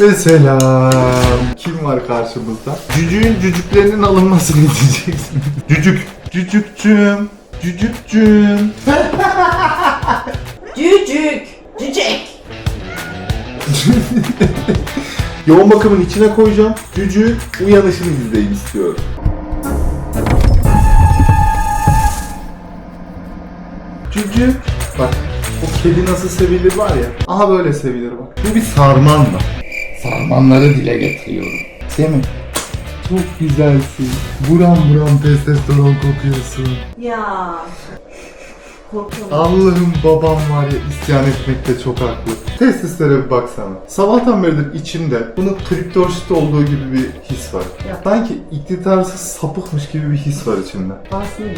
Ve selam. Kim var karşımızda? Cücüğün cücüklerinin alınmasını diyeceksin. Cücük. Cücükçüm. Cücükçüm. Cücük. Cücek. Yoğun bakımın içine koyacağım. Cücüğün uyanışını izleyin istiyorum. Cücük. Bak o kedi nasıl sevilir var ya. Aha böyle sevilir bak. Bu bir sarman mı? Sarmanları dile getiriyorum. Değil mi? Çok güzelsin. Buram buram testosteron kokuyorsun. Ya. Korkuyorum. Allah'ım babam var ya isyan etmekte çok haklı. Testislere bir baksana. Sabahtan beridir içimde bunun kriptorşit olduğu gibi bir his var. Ya. Sanki iktidarsız sapıkmış gibi bir his var içimde. Aslında.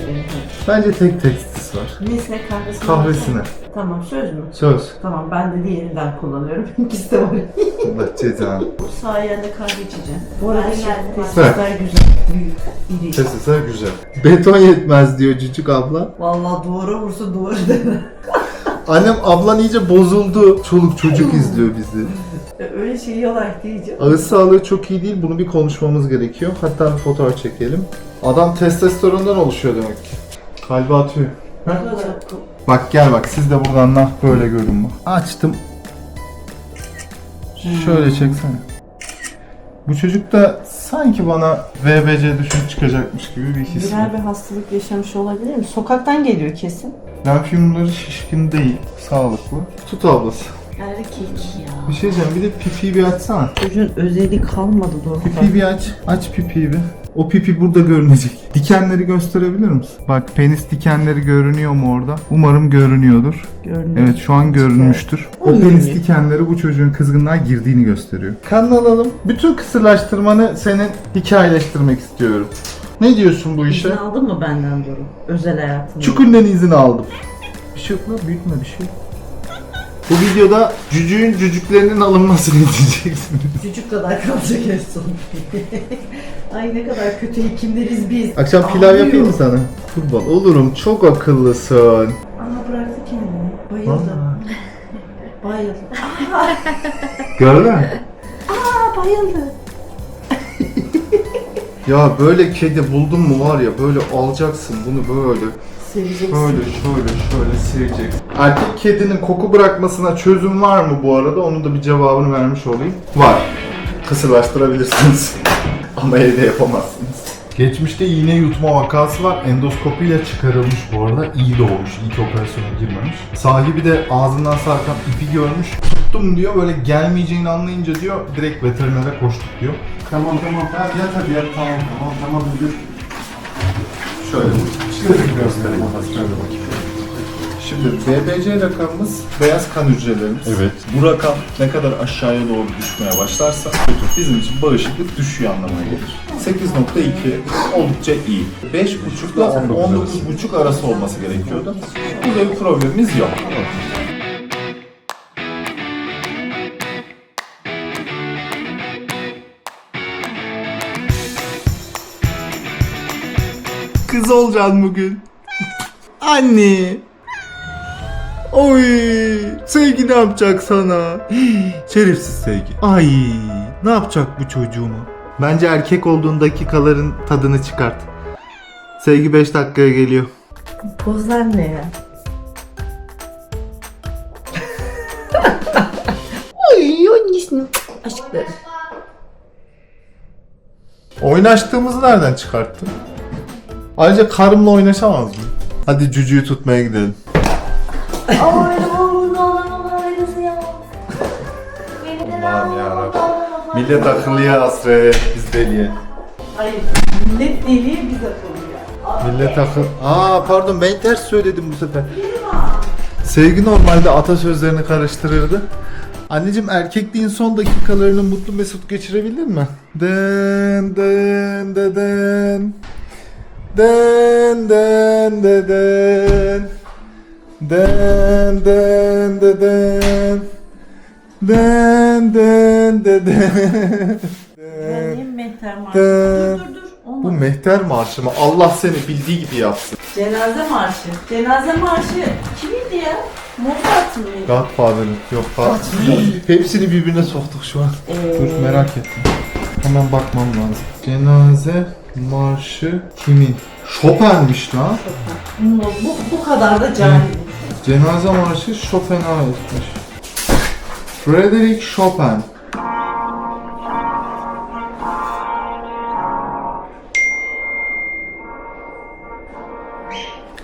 Bence tek testis var. Nesine kahvesine. Kahvesine. Tamam söz mü? Söz. Tamam ben de diğerinden kullanıyorum. İkisi de var. Allah cezanı. Bu sayende kahve içeceğim. Bu arada şey, Evet. testisler güzel. Büyük. iri. Testisler güzel. Beton yetmez diyor Cücük abla. Vallahi duvara vursa duvarı dene. Annem ablan iyice bozuldu. Çoluk çocuk izliyor bizi. Öyle şey olarak diyeceğim. Ağız sağlığı çok iyi değil. Bunu bir konuşmamız gerekiyor. Hatta bir fotoğraf çekelim. Adam testosterondan oluşuyor demek ki. Kalbi atıyor. Ne kadar Bak gel bak siz de buradan nah böyle görün bak. Açtım. Şöyle çeksene. Bu çocuk da sanki bana VBC düşün çıkacakmış gibi bir his var. Viral bir hastalık yaşamış olabilir mi? Sokaktan geliyor kesin. Lenfiyumları şişkin değil, sağlıklı. Tut ablası. Erkek ya. Bir şey diyeceğim, bir de pipiyi bir açsana. Çocuğun özeli kalmadı doğru. Pipiyi bir aç, aç pipiyi bir. O pipi burada görünecek. Dikenleri gösterebilir misin? Bak penis dikenleri görünüyor mu orada? Umarım görünüyordur. Görünüyor. Evet şu an görünmüştür. O Oy. penis dikenleri bu çocuğun kızgınlığa girdiğini gösteriyor. Kanını alalım. Bütün kısırlaştırmanı senin hikayeleştirmek istiyorum. Ne diyorsun bu işe? İzin aldın mı benden Duru? Özel hayatında. Çükünden izin aldım. Bir şey yok lan büyütme bir şey yok. Bu videoda cücüğün cücüklerinin alınmasını diyeceksin. Çocuk kadar kalacak en son. Ay ne kadar kötü hekimleriz biz. Akşam pilav Ağlıyor. yapayım mı sana? Kurban olurum çok akıllısın. Aa bıraktı kendini. Bayıldı. Bayıldı. Gördün mü? Aa bayıldı. Ya böyle kedi buldun mu var ya böyle alacaksın bunu böyle Seveceksin. Şöyle şöyle şöyle sileceksin. Erkek kedinin koku bırakmasına çözüm var mı bu arada? Onun da bir cevabını vermiş olayım. Var. Kısırlaştırabilirsiniz. Ama evde yapamazsınız. Geçmişte iğne yutma vakası var. Endoskopiyle çıkarılmış bu arada. İyi doğmuş. İyi ki operasyona girmemiş. Sahibi de ağzından sarkan ipi görmüş. Tuttum diyor. Böyle gelmeyeceğini anlayınca diyor. Direkt veterinere koştuk diyor. Tamam tamam. Ha, yat hadi yat. Tamam tamam tamam. Şöyle, şöyle göstereyim şöyle bakayım. Şimdi BBC rakamımız beyaz kan hücrelerimiz. Evet. Bu rakam ne kadar aşağıya doğru düşmeye başlarsa bizim için bağışıklık düşüyor anlamına gelir. 8.2 oldukça iyi. 5.5 ile 19.5 arası olması gerekiyordu. Burada bir problemimiz yok. Kız olacaksın bugün. Anne. Oy, sevgi ne yapacak sana? Şerefsiz sevgi. Ay, ne yapacak bu çocuğuma? Bence erkek olduğun dakikaların tadını çıkart. Sevgi 5 dakikaya geliyor. Pozlar ne ya? Ay annesini. Aşklarım. Oynaştığımızı nereden çıkarttın? Ayrıca karımla oynaşamaz mı? Hadi cücüğü tutmaya gidelim. Ay ne olur ne olur ne olur ayrılsın ya. Beni de ne Allah'ım yarabbim. Millet akıllıya hasret, biz deliye. Ay millet deliye biz akıllı ya. Millet akıl... Aa pardon ben ters söyledim bu sefer. Sevgi normalde atasözlerini karıştırırdı. Anneciğim erkekliğin son dakikalarını mutlu mesut geçirebilir mi? Den den de den. Den den de den. Den den de den. Den den de den. Mehter marşı? Dur dur dur. Bu Olmadı. mehter marşı mı? Allah seni bildiği gibi yapsın. Cenaze marşı. Cenaze marşı kimindi ya? Mozart mı? Godfather'ın. Yok Hepsini birbirine soktuk şu an. Ee, Dur merak ettim. Hemen bakmam lazım. Cenaze marşı kimin? Chopin'miş lan. Bu, bu, bu kadar da cahil. Cenaze marşı Chopin'a aitmiş. Frederick Chopin.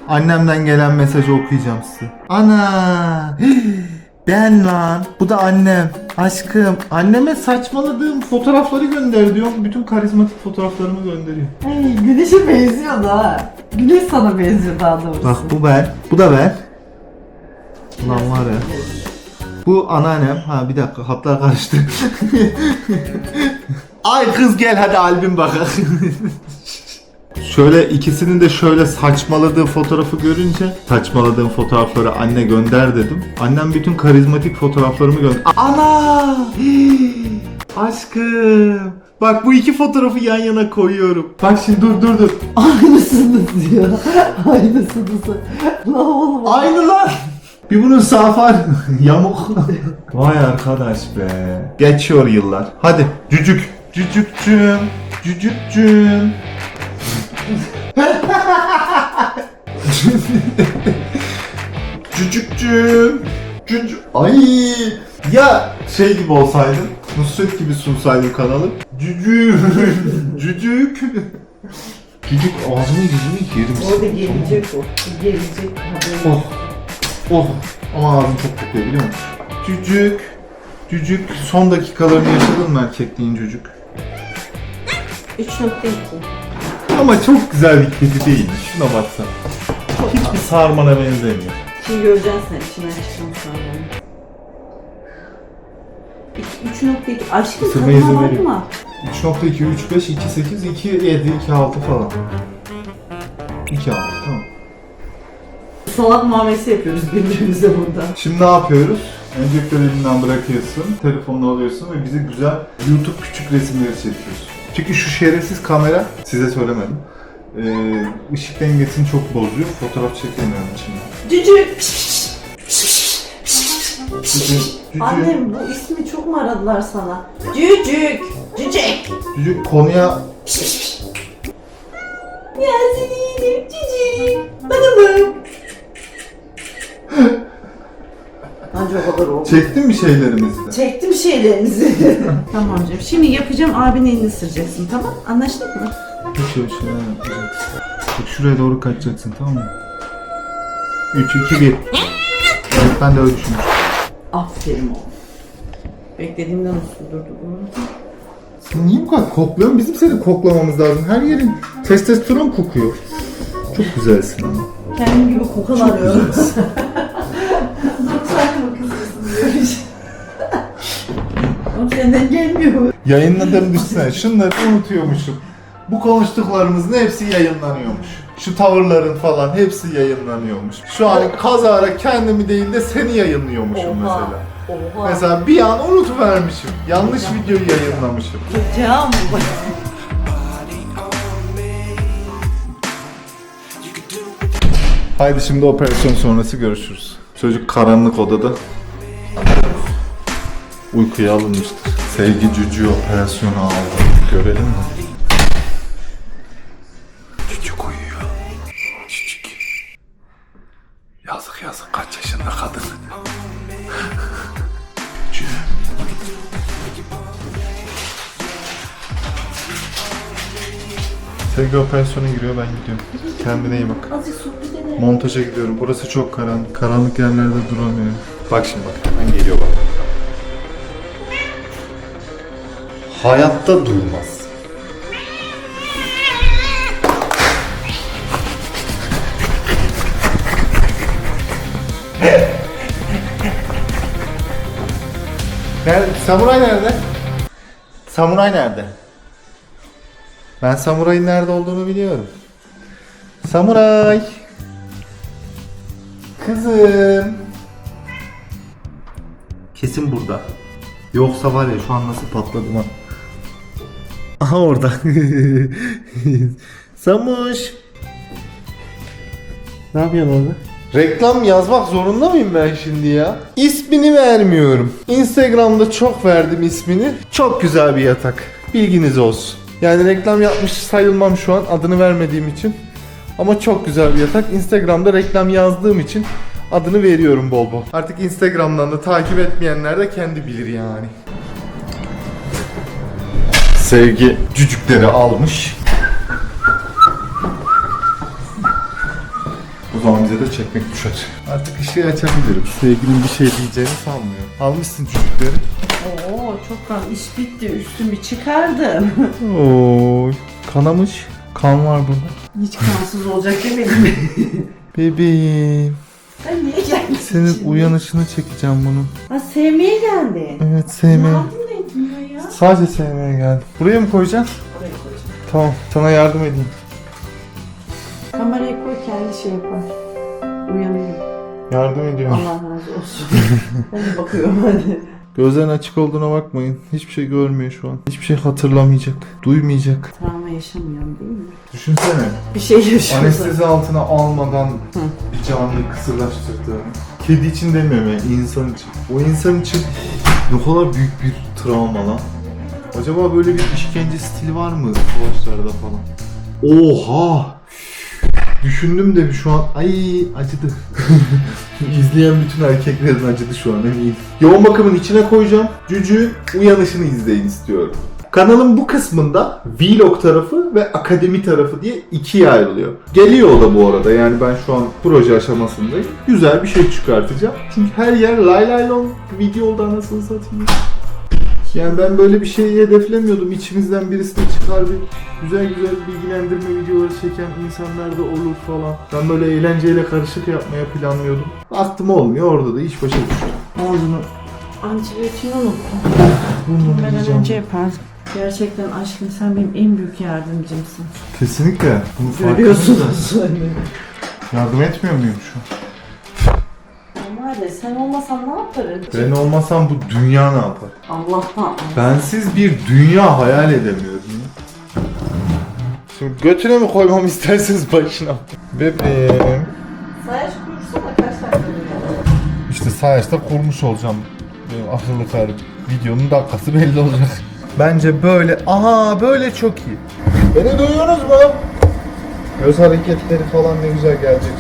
Annemden gelen mesajı okuyacağım size. Ana! Ben lan. Bu da annem. Aşkım. Anneme saçmaladığım fotoğrafları gönder diyor. Bütün karizmatik fotoğraflarımı gönderiyor. Ay, güneşe benziyor da. Güneş sana benziyor daha doğrusu. Bak bu ben. Bu da ben. Ulan var ya. Bu anneannem. Ha bir dakika hatlar karıştı. Ay kız gel hadi albüm bakalım. Şöyle ikisinin de şöyle saçmaladığı fotoğrafı görünce saçmaladığım fotoğrafları anne gönder dedim. Annem bütün karizmatik fotoğraflarımı gönder. Ana! Aşkım. Bak bu iki fotoğrafı yan yana koyuyorum. Bak şimdi dur dur dur. Aynısınız diyor. Aynısınız. Lan oğlum. Aynı lan. Bir bunun sağ far yamuk. Vay arkadaş be. Geçiyor yıllar. Hadi cücük. Cücükcüğüm. Cücükcüğüm. Cücükcüğüm. Cücük. Ay. Ya şey gibi olsaydın. Nusret gibi sunsaydın kanalı. Cücük. Cücük. Cücük ağzını yüzünü yerim. Orada gelecek o. Gelecek. Oh. Oh. Ama ağzım çok kokuyor biliyor musun? Cücük. Cücük. Son dakikalarını yaşadın mı erkekliğin cücük? 3.2. Ama çok güzel bir kedi değil. Şuna baksana. Hiçbir sarmana benzemiyor. Şimdi göreceksin sen içinden çıkan sağlarını. 3.2 aşkım Isırma tadına izin veriyor. bakma. 3.2, 3, 5, 2, 8, 2, 7, 2, 6 falan. 2, 6 tamam. Salak muamelesi yapıyoruz birbirimize burada. Şimdi ne yapıyoruz? Enjektör elinden bırakıyorsun, telefonunu alıyorsun ve bize güzel YouTube küçük resimleri çekiyorsun. Çünkü şu şerefsiz kamera, size söylemedim, ee, ışık dengesini çok bozuyor, fotoğraf çekemiyorum içinde. Cücük. Cücük, Annem bu ismi çok mu aradılar sana? Cücük. Cücek. cücük konuya Ya seni yedim cücük. Bana bak. Anca o kadar oldu. çektin mi şeylerimizi? Çektim şeylerinizi. tamam canım. Şimdi yapacağım abinin elini ısıracaksın tamam? Anlaştık mı? Şöyle şöyle yapacaksın. Bak şuraya doğru kaçacaksın tamam mı? 3, 2, 1. Evet ben de öyle düşünmüştüm. Aferin oğlum. Beklediğimden uslu durdu bu. Sen niye bu kadar kokluyorsun? Bizim seni koklamamız lazım. Her yerin testosteron kokuyor. Çok güzelsin ama. Kendim gibi kokan arıyorum. Senden gelmiyor. Yayınladığım düşünsene. Şunları unutuyormuşum. Bu konuştuklarımızın hepsi yayınlanıyormuş. Şu tavırların falan hepsi yayınlanıyormuş. Şu an kazara kendimi değil de seni yayınlıyormuşum mesela. Oha. Mesela bir an unutuvermişim. Yanlış videoyu yayınlamışım. Hocam. Haydi şimdi operasyon sonrası görüşürüz. Çocuk karanlık odada uykuya alınmıştır. Sevgi cücüğü operasyonu aldı. Görelim mi? Cücük uyuyor. Cücük. Yazık yazık kaç yaşında kadın. Sevgi operasyona giriyor ben gidiyorum. Kendine iyi bak. Montaja gidiyorum. Burası çok karanlık. Karanlık yerlerde duramıyorum. Bak şimdi bak. Hemen geliyor bak. Hayatta durmaz. Nerede? Samuray nerede? Samuray nerede? Ben samurayın nerede olduğunu biliyorum. Samuray. Kızım. Kesin burada. Yoksa var ya şu an nasıl patladım ha. Aha orada. Samuş. Ne yapıyorsun orada? Reklam yazmak zorunda mıyım ben şimdi ya? İsmini vermiyorum. Instagram'da çok verdim ismini. Çok güzel bir yatak. Bilginiz olsun. Yani reklam yapmış sayılmam şu an adını vermediğim için. Ama çok güzel bir yatak. Instagram'da reklam yazdığım için adını veriyorum bol bol. Artık Instagram'dan da takip etmeyenler de kendi bilir yani. Sevgi cücükleri almış. O zaman bize de çekmek düşer. Artık ışığı açabilirim. Sevginin bir şey diyeceğini sanmıyorum. Almışsın çocukları. Oo çoktan iş bitti. Üstümü çıkardım. Oo, kanamış. Kan var burada. Hiç kansız olacak demedim? Bebeğim. Sen niye geldin? Senin şimdi? uyanışını çekeceğim bunun. Ha sevmeye geldi. Evet Ne sevmeye. yaptın da ya? Sadece sevmeye geldim. Buraya mı koyacaksın? Oraya koyacağım. Tamam. Sana yardım edeyim. Kamerayı koy kendi şey yapar. Uyanıyor. Yardım ediyorum. Allah razı olsun. ben de bakıyorum hadi. Gözlerin açık olduğuna bakmayın. Hiçbir şey görmüyor şu an. Hiçbir şey hatırlamayacak. Duymayacak. Travma yaşamıyorum değil mi? Düşünsene. Bir şey yaşıyorsun. Anestezi altına almadan bir canlıyı kısırlaştırdığını. Kedi için demiyorum ya, insan için. O insan için ne kadar büyük bir travma lan. Acaba böyle bir işkence stili var mı savaşlarda falan? Oha! Düşündüm de şu an ay acıdı. İzleyen bütün erkeklerin acıdı şu an eminim. Yoğun bakımın içine koyacağım. Cücüğün uyanışını izleyin istiyorum. Kanalın bu kısmında vlog tarafı ve akademi tarafı diye ikiye ayrılıyor. Geliyor o da bu arada yani ben şu an proje aşamasındayım. Güzel bir şey çıkartacağım. Çünkü her yer lay lay long video oldu anasını satayım. Yani ben böyle bir şeyi hedeflemiyordum. İçimizden birisi de çıkar bir güzel güzel bilgilendirme videoları çeken insanlar da olur falan. Ben böyle eğlenceyle karışık yapmaya planlıyordum. Baktım olmuyor orada da iş başa düştü. Ağzını Antibiyotiğini unuttum. burnunu yiyeceğim. önce yaparsın. Gerçekten aşkım sen benim en büyük yardımcımsın. Kesinlikle. Bunu farkındayım Görüyorsunuz. Yardım etmiyor muyum şu an? Normalde sen olmasan ne yaparım? Ben olmasam bu dünya ne yapar? Allah'tan. Bensiz bir dünya hayal edemiyorum ya. Şimdi götüne mi koymam isterseniz başına? Bebeğim. Sayaç kursana kaç dakika? İşte sayaçta kurmuş olacağım. Benim akıllı karım. Videonun dakikası belli olacak. Bence böyle, aha böyle çok iyi. Beni duyuyorsunuz mu? Göz hareketleri falan ne güzel gelecek.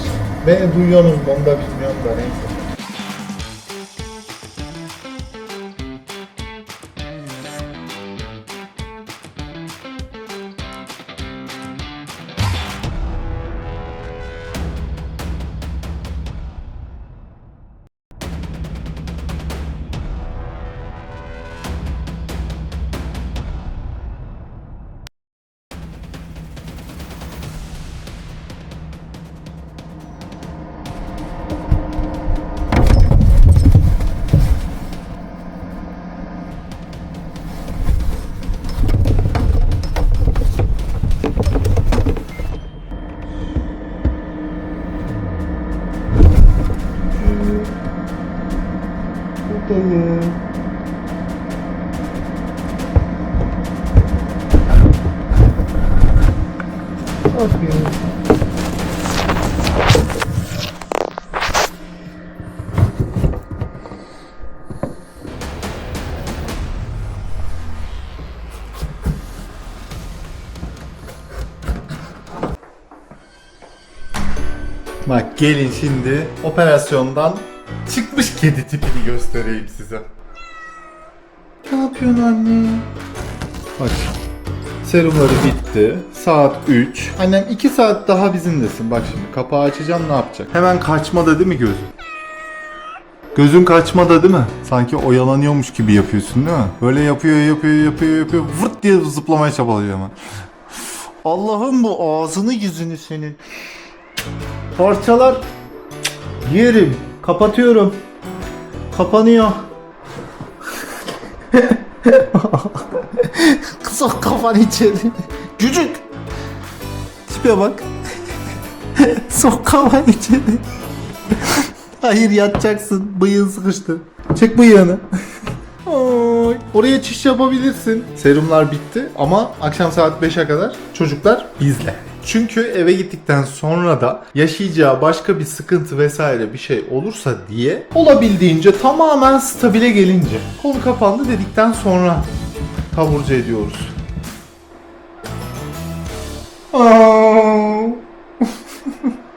Beni duyuyorsunuz mu onu da bilmiyorum da neyse. Bak gelin şimdi operasyondan çıkmış kedi tipini göstereyim size. Ne yapıyorsun anne? Bak serumları bitti. Saat 3. Annem 2 saat daha bizimlesin. Bak şimdi kapağı açacağım ne yapacak? Hemen kaçmada değil mi gözün? Gözün kaçmada değil mi? Sanki oyalanıyormuş gibi yapıyorsun değil mi? Böyle yapıyor yapıyor yapıyor yapıyor. Vırt diye zıplamaya çabalıyor hemen. Allah'ım bu ağzını yüzünü senin. Parçalar yerim. Kapatıyorum. Kapanıyor. Sok kafanı içeri. Cücük. Tipe bak. Sok kafanı içeri. Hayır yatacaksın. Bıyığın sıkıştı. Çek bıyığını. Oraya çiş yapabilirsin. Serumlar bitti ama akşam saat 5'e kadar çocuklar bizle. Çünkü eve gittikten sonra da yaşayacağı başka bir sıkıntı vesaire bir şey olursa diye olabildiğince tamamen stabile gelince konu kapandı dedikten sonra taburcu ediyoruz. Aa,